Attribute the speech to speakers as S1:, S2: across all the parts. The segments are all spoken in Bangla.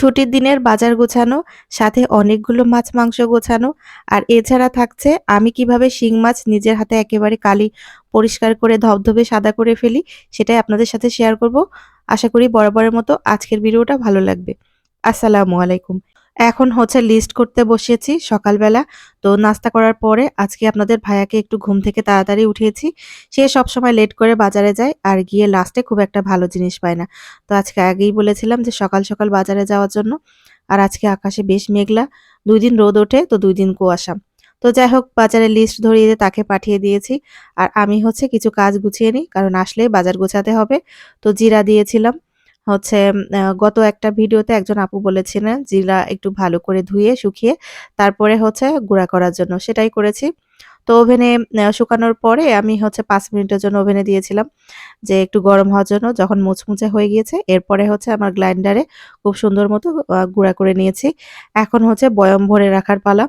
S1: ছুটির দিনের বাজার গোছানো, সাথে অনেকগুলো মাছ মাংস গোছানো আর এছাড়া থাকছে আমি কীভাবে শিং মাছ নিজের হাতে একেবারে কালি পরিষ্কার করে ধবধবে সাদা করে ফেলি সেটাই আপনাদের সাথে শেয়ার করব। আশা করি বরাবরের মতো আজকের ভিডিওটা ভালো লাগবে। আসসালামু আলাইকুম। এখন হচ্ছে লিস্ট করতে বসিয়েছি সকালবেলা। তো নাস্তা করার পরে আজকে আপনাদের ভাইয়াকে একটু ঘুম থেকে তাড়াতাড়ি উঠিয়েছি। সে সব সময় লেট করে বাজারে যায় আর গিয়ে লাস্টে খুব একটা ভালো জিনিস পায় না। তো আজকে আগেই বলেছিলাম যে সকাল, সকাল বাজারে যাওয়ার জন্য। আর আজকে আকাশে বেশ মেঘলা। দুই দিন রোদ ওঠে তো দুই দিন কুয়াশা। তো যাই হোক বাজারে লিস্ট ধরিয়ে তাকে পাঠিয়ে দিয়েছি। আর আমি হচ্ছে কিছু কাজ গুছিয়ে নিই কারণ আসলেই বাজার গোছাতে হবে। তো জিরা দিয়েছিলাম। হচ্ছে গত একটা ভিডিওতে একজন আপু বলেছিলেন জিরা একটু ভালো করে ধুয়ে, শুকিয়ে তারপরে হচ্ছে গুঁড়া করার জন্য। সেটাই করেছি। তো ওভেনে শুকানোর পরে আমি হচ্ছে পাঁচ মিনিটের জন্য ওভেনে দিয়েছিলাম। যে, একটু গরম হওয়ার জন্য যখন মুচমুচে হয়ে গিয়েছে এরপরে হচ্ছে আমার গ্রাইন্ডারে খুব সুন্দর মতো গুঁড়া করে নিয়েছি। এখন হচ্ছে বয়ম ভরে রাখার পালা।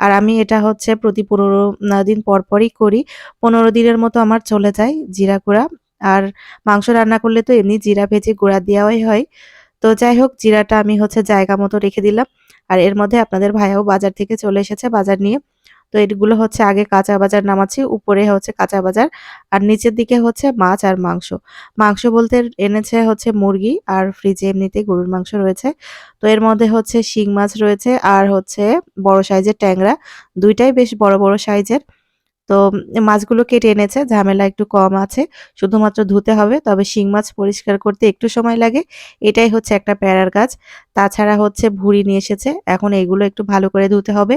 S1: আর আমি এটা হচ্ছে প্রতি পনেরো দিন পর পরই করি। ১৫ দিনের মতো আমার চলে যায় জিরা গুঁড়া। আর মাংস রান্না করলে তো এমনি জিরা ভেজে গুঁড়া দেওয়াই হয়। তো যাই হোক জিরাটা আমি হচ্ছে জায়গা মতো রেখে দিলাম। আর এর মধ্যে আপনাদের ভাইয়াও বাজার থেকে চলে এসেছে বাজার নিয়ে। তো এগুলো হচ্ছে আগে কাঁচা বাজার নামাচ্ছি। উপরে হচ্ছে কাঁচা বাজার। আর নিচের দিকে হচ্ছে মাছ আর মাংস। মাংস বলতে এনেছে হচ্ছে মুরগি আর ফ্রিজে এমনিতেই গরুর মাংস রয়েছে। তো এর মধ্যে হচ্ছে শিং মাছ রয়েছে আর হচ্ছে বড় সাইজের ট্যাংরা। দুইটাই বেশ বড়, বড় সাইজের। তো মাছগুলো কেটে এনেছে। ঝামেলা একটু কম আছে। শুধুমাত্র ধুতে হবে। তবে শিং মাছ পরিষ্কার করতে একটু সময় লাগে। এটাই হচ্ছে একটা প্যারার কাজ। তাছাড়া হচ্ছে ভুঁড়ি নিয়ে এসেছে। এখন এগুলো একটু ভালো করে ধুতে হবে।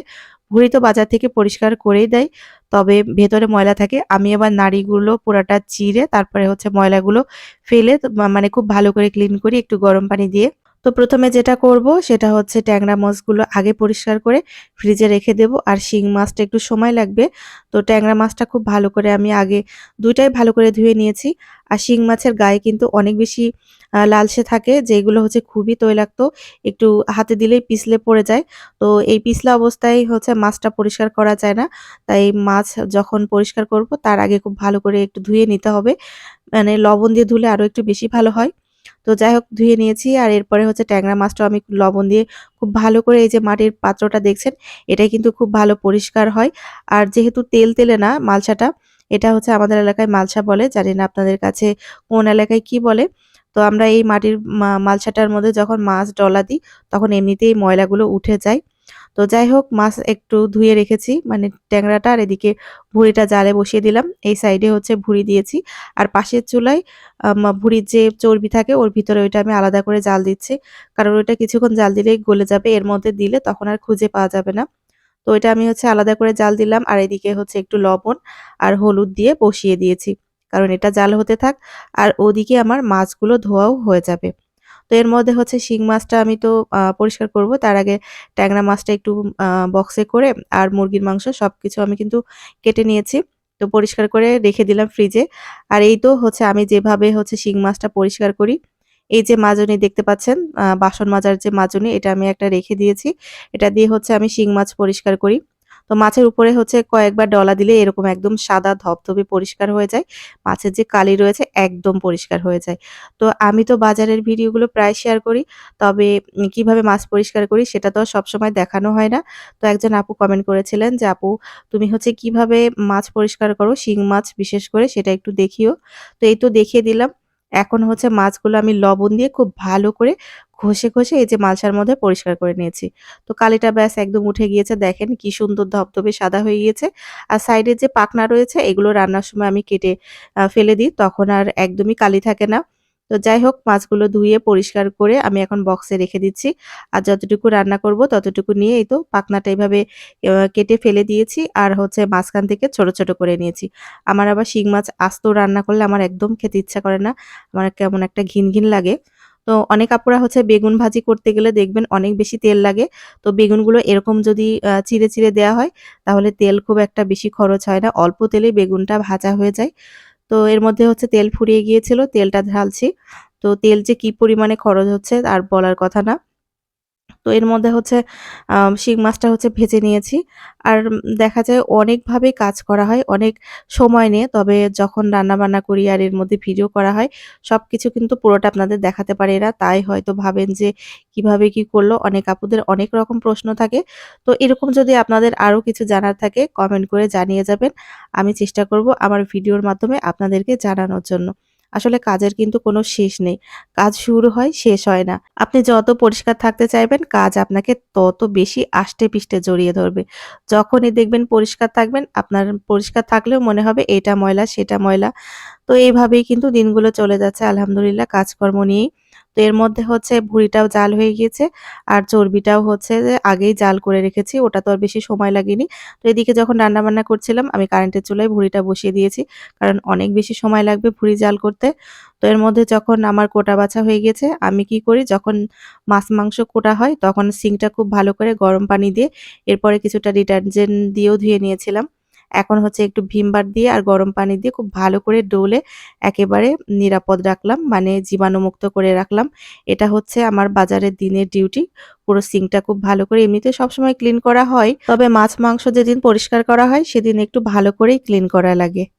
S1: ভুঁড়ি তো বাজার থেকে পরিষ্কার করেই দেয়। তবে ভেতরে ময়লা থাকে। আমি আবার নাড়িগুলো পুরাটা চিরে তারপরে হচ্ছে ময়লাগুলো ফেলে মানে খুব ভালো করে ক্লিন করি, একটু গরম পানি দিয়ে। তো প্রথমে যেটা করব সেটা হচ্ছে ট্যাংরা মাছগুলো আগে পরিষ্কার করে ফ্রিজে রেখে দেব। আর শিং মাছটা একটু সময় লাগবে। তো ট্যাংরা মাছটা খুব ভালো করে আমি আগে দুইটাই ভালো করে ধুয়ে নিয়েছি। আর শিং মাছের গায়ে কিন্তু অনেক বেশি লালসে থাকে যেগুলো হচ্ছে খুবই তৈলাক্ত। একটু হাতে দিলেই পিছলে পড়ে যায়। তো এই পিছলা অবস্থায় হচ্ছে মাছটা পরিষ্কার করা যায় না। তাই মাছ যখন পরিষ্কার করব তার আগে খুব ভালো করে একটু ধুয়ে নিতে হবে। মানে লবণ দিয়ে ধুলে আরও একটু বেশি ভালো হয়। তো যাই হোক ধুয়ে নিয়েছি আর এরপরে হচ্ছে ট্যাংরা মাছটাও আমি লবণ দিয়ে খুব ভালো করে এই যে মাটির পাত্রটা দেখছেন, এটাই কিন্তু খুব ভালো পরিষ্কার হয়। আর যেহেতু তেল তেলে না মালসাটা এটা হচ্ছে আমাদের এলাকায় মালসা বলে। জানি না আপনাদের কাছে কোন এলাকায় কি বলে। তো আমরা এই মাটির মালসাটার মধ্যে যখন মাছ ডলা দিই, তখন এমনিতেই ময়লাগুলো উঠে যায়। তো যাই হোক, মাছ একটু ধুয়ে রেখেছি মানে ট্যাংরাটা আর এদিকে ভুঁড়িটা জালে বসিয়ে দিলাম। এই সাইডে হচ্ছে ভুঁড়ি দিয়েছি। আর পাশের চুলায় ভুঁড়ির যে চর্বি থাকে ওর ভিতরে ওইটা আমি আলাদা করে জাল দিচ্ছি। কারণ ওইটা কিছুক্ষণ জাল দিলেই গলে যাবে। এর মধ্যে দিলে তখন আর খুঁজে পাওয়া যাবে না। তো ওইটা আমি হচ্ছে আলাদা করে জাল দিলাম আর এদিকে হচ্ছে একটু লবণ আর হলুদ দিয়ে বসিয়ে দিয়েছি। কারণ এটা জাল হতে থাক আর ওদিকে আমার মাছগুলো ধোয়াও হয়ে যাবে। তো এর মধ্যে হচ্ছে শিং মাছটা আমি তো পরিষ্কার করব। তার আগে ট্যাংরা মাছটা একটু বক্সে করে আর মুরগির মাংস সব কিছু আমি কিন্তু কেটে নিয়েছি। তো পরিষ্কার করে রেখে দিলাম ফ্রিজে। আর এই তো হচ্ছে আমি যেভাবে হচ্ছে শিং মাছটা পরিষ্কার করি। এই যে মাজনি দেখতে পাচ্ছেন বাসন মাজার যে মাজনি, এটা আমি একটা রেখে দিয়েছি। এটা দিয়ে হচ্ছে আমি শিং মাছ পরিষ্কার করি। তো মাছের উপরে হচ্ছে কয়েকবার ডলা দিলে এরকম একদম সাদা ধবধবে পরিষ্কার হয়ে যায়। মাছের যে কালি রয়েছে একদম পরিষ্কার হয়ে যায়। তো আমি তো বাজারের ভিডিওগুলো প্রায় শেয়ার করি। তবে কীভাবে মাছ পরিষ্কার করি সেটা তো সবসময় দেখানো হয় না। তো একজন আপু কমেন্ট করেছিলেন যে, "আপু তুমি হচ্ছে কীভাবে মাছ পরিষ্কার করো? শিং মাছ বিশেষ করে সেটা একটু দেখিও।" তো এই তো দেখিয়ে দিলাম। এখন হচ্ছে মাছগুলো আমি লবণ দিয়ে খুব ভালো করে ঘষে, ঘষে এই যে মালসার মধ্যে পরিষ্কার করে নিয়েছি। তো কালিটা ব্যাস একদম উঠে গিয়েছে। দেখেন কি সুন্দর ধপধপে সাদা হয়ে গিয়েছে। আর সাইডের যে পাকনা রয়েছে এগুলো রান্নার সময় আমি কেটে ফেলে দিই। তখন আর একদমই কালি থাকে না। তো যাই হোক মাছগুলো ধুয়ে পরিষ্কার করে আমি এখন বক্সে রেখে দিচ্ছি। আর যতটুকু রান্না করব ততটুকু নিয়ে এই তো পাখনাটা এভাবে কেটে ফেলে দিয়েছি। আর হচ্ছে মাঝখান থেকে ছোট, ছোট করে নিয়েছি। আমার আবার শিং মাছ আস্ত রান্না করলে আমার একদম খেতে ইচ্ছা করে না। আমার কেমন একটা ঘিন, ঘিন লাগে। তো অনেক আপুরা হচ্ছে বেগুন ভাজি করতে গেলে দেখবেন অনেক বেশি তেল লাগে। তো বেগুনগুলো এরকম যদি চিড়ে, চিড়ে দেয়া হয় তাহলে তেল খুব একটা বেশি খরচ হয় না। অল্প তেলেই বেগুনটা ভাজা হয়ে যায়। তো এর মধ্যে হচ্ছে তেল ফুরিয়ে গিয়েছিল। তেলটা ঢালছি। তো তেল যে কি পরিমাণে খরচ হচ্ছে আর বলার কথা না। তো এর মধ্যে হচ্ছে শিং মাছটা হচ্ছে ভেজে নিয়েছি। আর দেখা যায় অনেকভাবে কাজ করা হয়, অনেক সময় নিয়ে। তবে যখন রান্নাবান্না করি আর এর মধ্যে ভিডিও করা হয়, সব কিছু কিন্তু পুরোটা আপনাদের দেখাতে পারি না। তাই হয়তো ভাবেন যে কীভাবে কি করল অনেক আপুদের অনেক রকম প্রশ্ন থাকে। তো এরকম যদি আপনাদের আরও কিছু জানার থাকে কমেন্ট করে জানিয়ে যাবেন। আমি চেষ্টা করব আমার ভিডিওর মাধ্যমে আপনাদেরকে জানানোর জন্য। আসলে কাজের কিন্তু কোনো শেষ নেই। কাজ শুরু হয়, শেষ হয় না। আপনি যত পরিষ্কার থাকতে চাইবেন, কাজ আপনাকে তত বেশি আষ্টে পিষ্টে জড়িয়ে ধরবে। যখনই দেখবেন পরিষ্কার থাকবেন, আপনার পরিষ্কার থাকলেও মনে হবে এটা ময়লা, সেটা ময়লা। তো এইভাবেই কিন্তু দিনগুলো চলে যাচ্ছে আলহামদুলিল্লাহ কাজকর্ম নিয়েই। তো এর মধ্যে হচ্ছে ভুঁড়িটাও জাল হয়ে গিয়েছে আর চর্বিটাও হচ্ছে যে আগেই জাল করে রেখেছি। ওটা তো আর বেশি সময় লাগেনি। তো এদিকে যখন রান্নাবান্না করছিলাম আমি কারেন্টের চুলায় ভুঁড়িটা বসিয়ে দিয়েছি। কারণ অনেক বেশি সময় লাগবে ভুঁড়ি জাল করতে। তো এর মধ্যে যখন আমার কোটা বাছা হয়ে গেছে, আমি কি করি যখন মাছ মাংস কোটা হয় তখন সিংটা খুব ভালো করে গরম পানি দিয়ে এরপরে কিছুটা ডিটারজেন্ট দিয়েও ধুয়ে নিয়েছিলাম। এখন হচ্ছে একটু ভীম বার দিয়ে আর গরম পানি দিয়ে খুব ভালো করে ডোলে একেবারে নিরাপদ রাখলাম। মানে জীবাণুমুক্ত করে রাখলাম। এটা হচ্ছে আমার বাজারের দিনের ডিউটি। পুরো সিঙ্কটা খুব ভালো করে এমনিতে সবসময় ক্লিন করা হয়। তবে মাছ মাংস যেদিন পরিষ্কার করা হয়, সেদিন একটু ভালো করেই ক্লিন করা লাগে।